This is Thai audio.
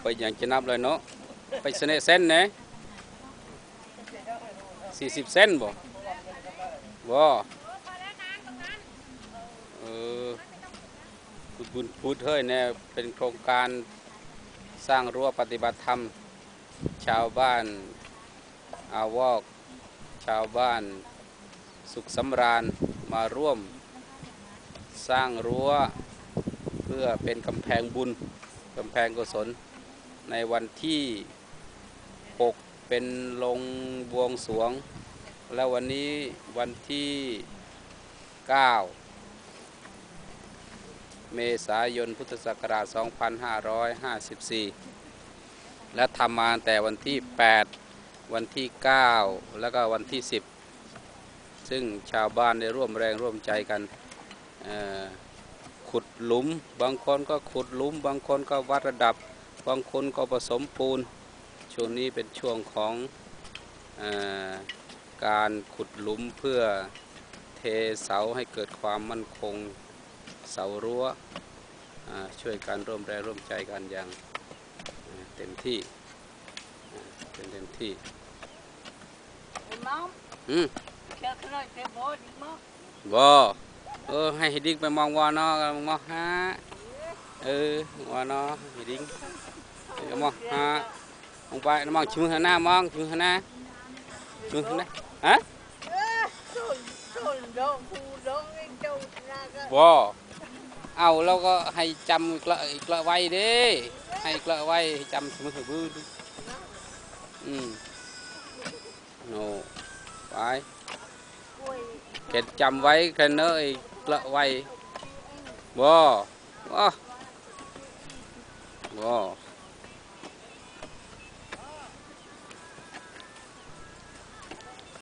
ไปอย่างจะนับเลยเนาะ ไปเสนเส้นนะสี่สิบเส้นบ่บ่เออพูดบุญพูดเฮ้ยเนี่ยเป็นโครงการสร้างรั้วปฏิบัติธรรม ชาวบ้านอาวอก ชาวบ้านสุขสำราญมาร่วมสร้างรั้วเพื่อเป็นกำแพงบุญ กำแพงกุศลในวันที่ 6 เป็นลงบวงสวง แล้ววันนี้วันที่ 9 เมษายนพุทธศักราช 2554 และทำมาแต่วันที่ 8 วันที่ 9 แล้วก็วันที่ 10 ซึ่งชาวบ้านได้ร่วมแรงร่วมใจกัน ขุดหลุม บางคนก็ขุดหลุม บางคนก็วัดระดับ บางคนก็ผสมปูน ช่วงนี้เป็นช่วงของเออการขุดหลุมเพื่อเทเสาให้เกิดความมั่นคงเสารั้วอ่าช่วยกันร่วมแรงร่วมใจกันอย่างเอ่อเต็มที่อ่าเป็นเต็มที่ Mom, อืม kêu cái này cái bố đi mò. บ่ เออให้ฮิดิ้งไปมองวอนอกันมองฮะเออวอนอฮิดิ้งไปมองฮะมองไปมองชิมหน้ามองชิมหน้าชิมหน้าฮะ Trời, trời đông, phu đông, cái châu ra cái บ่ ngeblak wae. Wah. Wah. Wah.